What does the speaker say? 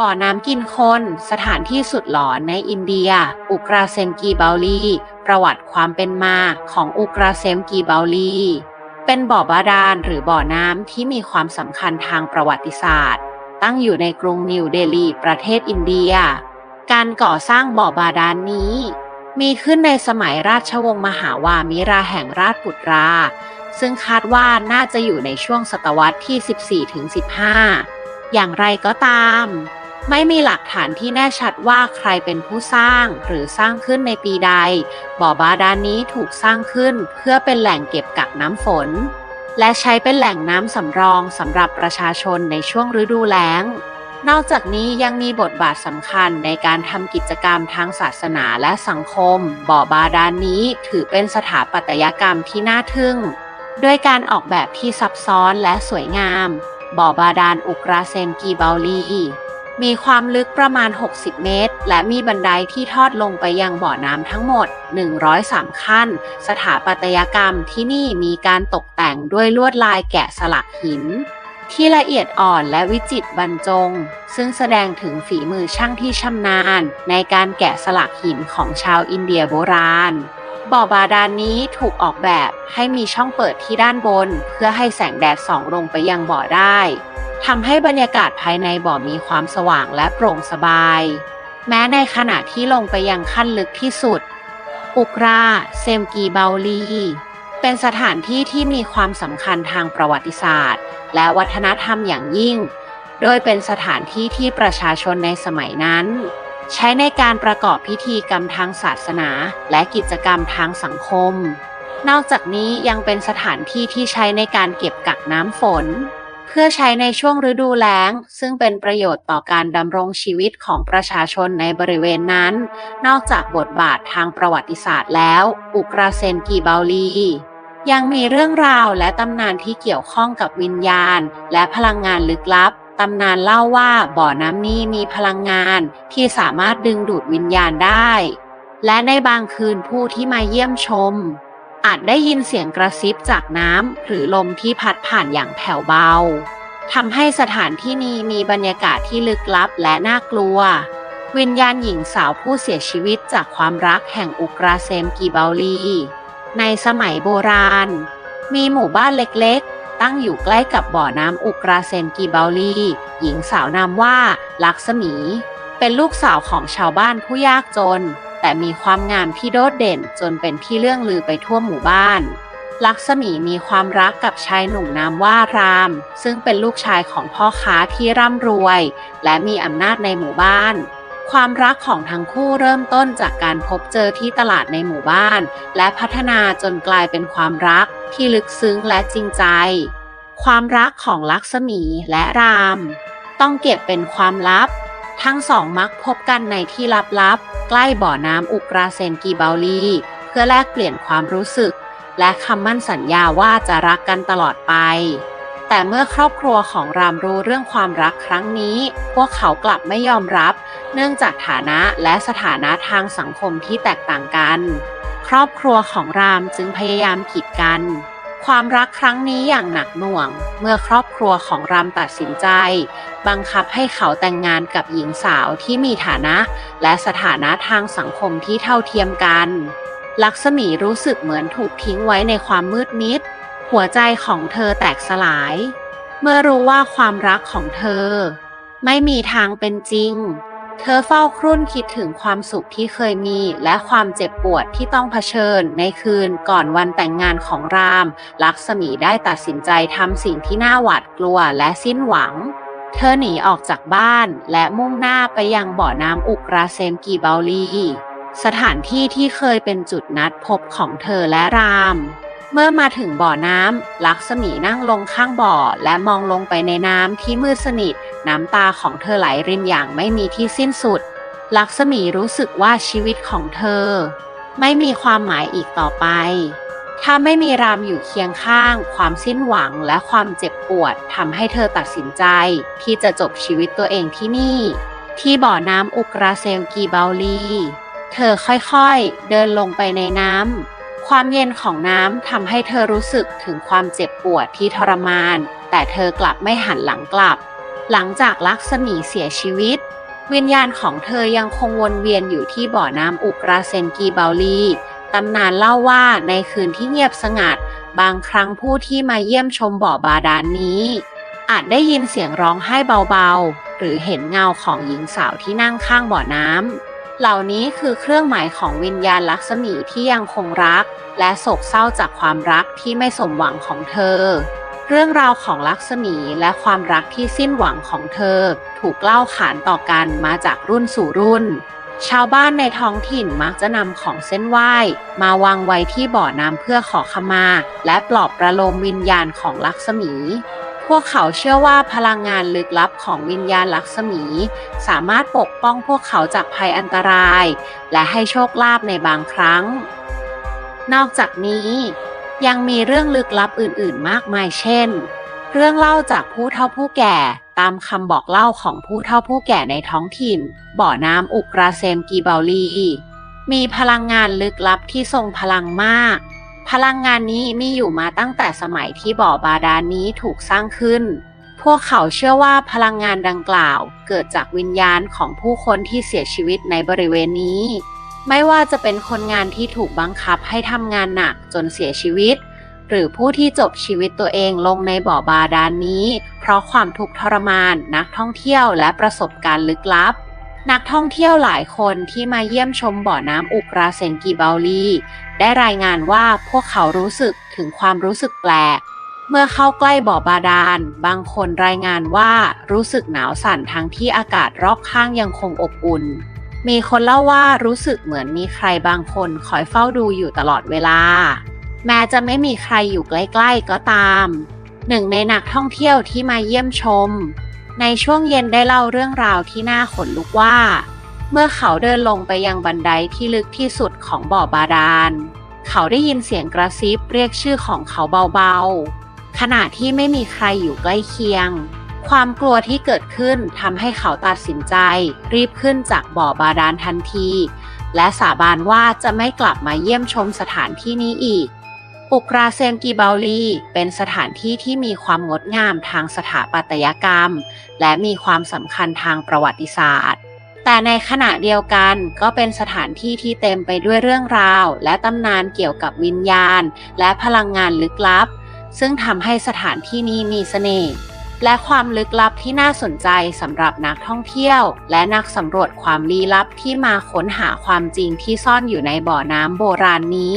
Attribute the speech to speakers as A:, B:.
A: บ่อน้ำกินคน สถานที่สุดหลอนในอินเดีย อุกราเซมกีเบาลี ประวัติความเป็นมาของอุกราเซมกีเบาลี เป็นบ่อบาดาลหรือบ่อน้ำที่มีความสำคัญทางประวัติศาสตร์ ตั้งอยู่ในกรุงนิวเดลี ประเทศอินเดีย การก่อสร้างบ่อบาดาลนนี้ มีขึ้นในสมัยราชวงศ์มหาวามิราแห่งราชปุตรา ซึ่งคาดว่าน่าจะอยู่ในช่วงศตวรรษที่ 14-15 อย่างไรก็ตาม ไม่มีหลักฐานที่แน่ชัดว่าใครเป็นผู้สร้างหรือสร้างขึ้นในปีใด บ่อบาดาลนี้ถูกสร้างขึ้นเพื่อเป็นแหล่งเก็บกักน้ำฝน และใช้เป็นแหล่งน้ำสำรองสำหรับประชาชนในช่วงฤดูแล้ง นอกจากนี้ยังมีบทบาทสำคัญในการทำกิจกรรมทางศาสนาและสังคม บ่อบาดาลนี้ถือเป็นสถาปัตยกรรมที่น่าทึ่ง ด้วยการออกแบบที่ซับซ้อนและสวยงาม บ่อบาดาลอุกราเซมกีเบาลี มีความลึกประมาณ 60 เมตร และมีบันไดที่ทอดลงไปยังบ่อน้ำทั้งหมด 103 ขั้น สถาปัตยกรรมที่นี่มีการตกแต่งด้วยลวดลายแกะสลักหิน ที่ละเอียดอ่อนและวิจิตรบรรจง ซึ่งแสดงถึงฝีมือช่างที่ชำนาญ ในการแกะสลักหินของชาวอินเดียโบราณบ่อบาดาลนี้ถูกออกแบบให้มีช่องเปิดที่ด้านบน เพื่อให้แสงแดดส่องลงไปยังบ่อได้ ทำให้บรรยากาศภายในบ่อมีความสว่างและโปร่งสบาย แม้ในขณะที่ลงไปยังขั้นลึกที่สุด อุกราเซมกีเบาลี เป็นสถานที่ที่มีความสำคัญทางประวัติศาสตร์ และวัฒนธรรมอย่างยิ่ง โดยเป็นสถานที่ที่ประชาชนในสมัยนั้น ใช้ในการประกอบพิธีกรรมทางศาสนาและกิจกรรมทางสังคม นอกจากนี้ยังเป็นสถานที่ที่ใช้ในการเก็บกักน้ำฝน พื่อใช้ในช่วงฤดูแล้ง ซึ่งเป็นประโยชน์ต่อการดำรงชีวิตของประชาชนในบริเวณนั้น นอกจากบทบาททางประวัติศาสตร์แล้ว อุกราเซนกีเบาลี ยังมีเรื่องราวและตำนานที่เกี่ยวข้องกับวิญญาณ และพลังงานลึกลับตำนานเล่าว่าบ่อน้ำนี้มีพลังงานที่สามารถดึงดูดวิญญาณได้ และในบางคืนผู้ที่มาเยี่ยมชม อาจได้ยินเสียงกระซิบจากน้ำหรือลมที่พัดผ่านอย่างแผ่วเบาทำให้สถานที่นี้มีบรรยากาศที่ลึกลับและน่ากลัว วิญญาณหญิงสาวผู้เสียชีวิตจากความรักแห่งอุกราเซมกีเบาลี ในสมัยโบราณ มีหมู่บ้านเล็กๆ ตั้งอยู่ใกล้กับบ่อน้ำอุกราเซนกีเบาลี หญิงสาวนามว่าลักษมี เป็นลูกสาวของชาวบ้านผู้ยากจน แต่มีความงามที่โดดเด่นจนเป็นที่เรื่องลือไปทั่วหมู่บ้าน ลักษมีมีความรักกับชายหนุ่มนามว่าราม ซึ่งเป็นลูกชายของพ่อค้าที่ร่ำรวย และมีอำนาจในหมู่บ้าน ความรักของทั้งคู่เริ่มต้นจากการพบเจอที่ตลาดในหมู่บ้าน และพัฒนาจนกลายเป็นความรักที่ลึกซึ้งและจริงใจ ความรักของลักษมีและราม ต้องเก็บเป็นความลับ ทั้งสองมักพบกันในที่ลับๆ ใกล้บ่อน้ำอุกราเซนกีเบาลี เพื่อแลกเปลี่ยนความรู้สึก และคำมั่นสัญญาว่าจะรักกันตลอดไป แต่เมื่อครอบครัวของรามรู้เรื่องความรักครั้งนี้ พวกเขากลับไม่ยอมรับ เนื่องจากฐานะและสถานะทางสังคมที่แตกต่างกัน ครอบครัวของรามจึงพยายามกีดกัน ความรักครั้งนี้อย่างหนักหน่วง เมื่อครอบครัวของรามตัดสินใจ บังคับให้เขาแต่งงานกับหญิงสาวที่มีฐานะ และสถานะทางสังคมที่เท่าเทียมกัน ลักษมีรู้สึกเหมือนถูกทิ้งไว้ในความมืดมิด หัวใจของเธอแตกสลาย เมื่อรู้ว่าความรักของเธอ ไม่มีทางเป็นจริง เธอเฝ้าครุ่นคิดถึงความสุขที่เคยมี และความเจ็บปวดที่ต้องเผชิญ ในคืนก่อนวันแต่งงานของราม ลักษมีได้ตัดสินใจทำสิ่งที่น่าหวาดกลัวและสิ้นหวัง เธอหนีออกจากบ้านและมุ่งหน้าไปยังบ่อน้ำอุกราเซมกีเบาลี สถานที่ที่เคยเป็นจุดนัดพบของเธอและราม เมื่อมาถึงบ่อน้ำลักษมีนั่งลงข้างบ่อ และมองลงไปในน้ำที่มืดสนิท น้ำตาของเธอไหลรินอย่างไม่มีที่สิ้นสุด ลักษมีรู้สึกว่าชีวิตของเธอ ไม่มีความหมายอีกต่อไป ถ้าไม่มีรามอยู่เคียงข้าง ความสิ้นหวังและความเจ็บปวดทำให้เธอตัดสินใจ ที่จะจบชีวิตตัวเองที่นี่ ที่บ่อน้ำอุกราเซลกีเบาลี เธอค่อยๆ เดินลงไปในน้ำ ความเย็นของน้ำทำให้เธอรู้สึกถึงความเจ็บปวดที่ทรมาน แต่เธอกลับไม่หันหลังกลับ หลังจากลักษมีเสียชีวิต วิญญาณของเธอยังคงวนเวียนอยู่ที่บ่อน้ำอุกราเซนกีเบาลีตำนานเล่าว่าในคืนที่เงียบสงัด บางครั้งผู้ที่มาเยี่ยมชมบ่อบาดาลนนี้ อาจได้ยินเสียงร้องไห้เบาๆ หรือเห็นเงาของหญิงสาวที่นั่งข้างบ่อน้ำ เหล่านี้คือเครื่องหมายของวิญญาณลักษมีที่ยังคงรัก และโศกเศร้าจากความรักที่ไม่สมหวังของเธอ เรื่องราวของลักษมีและความรักที่สิ้นหวังของเธอ ถูกเล่าขานต่อกันมาจากรุ่นสู่รุ่น ชาวบ้านในท้องถิ่นมักจะนำของเส้นไหว้ มาวางไว้ที่บ่อน้ำเพื่อขอขมา และปลอบประโลมวิญญาณของลักษมี พวกเขาเชื่อว่าพลังงานลึกลับของวิญญาณลักษมี สามารถปกป้องพวกเขาจากภัยอันตราย และให้โชคลาภในบางครั้ง นอกจากนี้ยังมีเรื่องลึกลับอื่นๆ มากมายเช่น เรื่องเล่าจากผู้เฒ่าผู้แก่ตามคำบอกเล่าของผู้เฒ่าผู้แก่ในท้องถิ่น บ่อน้ำอุกราเซมกีเบาลี มีพลังงานลึกลับที่ทรงพลังมาก พลังงานนี้มีอยู่มาตั้งแต่สมัยที่บ่อบาดาลนี้ถูกสร้างขึ้น พวกเขาเชื่อว่าพลังงานดังกล่าวเกิดจากวิญญาณของผู้คนที่เสียชีวิตในบริเวณนี้ ไม่ว่าจะเป็นคนงานที่ถูกบังคับให้ทำงานหนักจนเสียชีวิต หรือผู้ที่จบชีวิตตัวเองลงในบ่อบาดาลนี้ เพราะความทุกข์ทรมานนักท่องเที่ยวและประสบการณ์ลึกลับนักท่องเที่ยวหลายคนที่มาเยี่ยมชมบ่อน้ำอุกราเซนกีเบาลี ได้รายงานว่าพวกเขารู้สึกถึงความรู้สึกแปลก เมื่อเข้าใกล้บ่อบาดาล บางคนรายงานว่ารู้สึกหนาวสั่นทั้งที่อากาศรอบข้างยังคงอบอุ่น มีคนเล่าว่ารู้สึกเหมือนมีใครบางคนคอยเฝ้าดูอยู่ตลอดเวลา แม้จะไม่มีใครอยู่ใกล้ๆก็ตาม หนึ่งในนักท่องเที่ยวที่มาเยี่ยมชม ในช่วงเย็นได้เล่าเรื่องราวที่น่าขนลุกว่า เมื่อเขาเดินลงไปยังบันไดที่ลึกที่สุดของบ่อบาดาล เขาได้ยินเสียงกระซิบเรียกชื่อของเขาเบาๆ ขณะที่ไม่มีใครอยู่ใกล้เคียง ความกลัวที่เกิดขึ้นทำให้เขาตัดสินใจ รีบขึ้นจากบ่อบาดาลทันที และสาบานว่าจะไม่กลับมาเยี่ยมชมสถานที่นี้อีก อุกราเซมกีเบาลีเป็นสถานที่ที่มีความงดงามทางสถาปัตยกรรม และมีความสำคัญทางประวัติศาสตร์ แต่ในขณะเดียวกันก็เป็นสถานที่ที่เต็มไปด้วยเรื่องราว และตำนานเกี่ยวกับวิญญาณ และพลังงานลึกลับ ซึ่งทำให้สถานที่นี้มีเสน่ห์และความลึกลับที่น่าสนใจสำหรับนักท่องเที่ยว และนักสำรวจความลี้ลับที่มาค้นหาความจริงที่ซ่อนอยู่ในบ่อน้ำโบราณนี้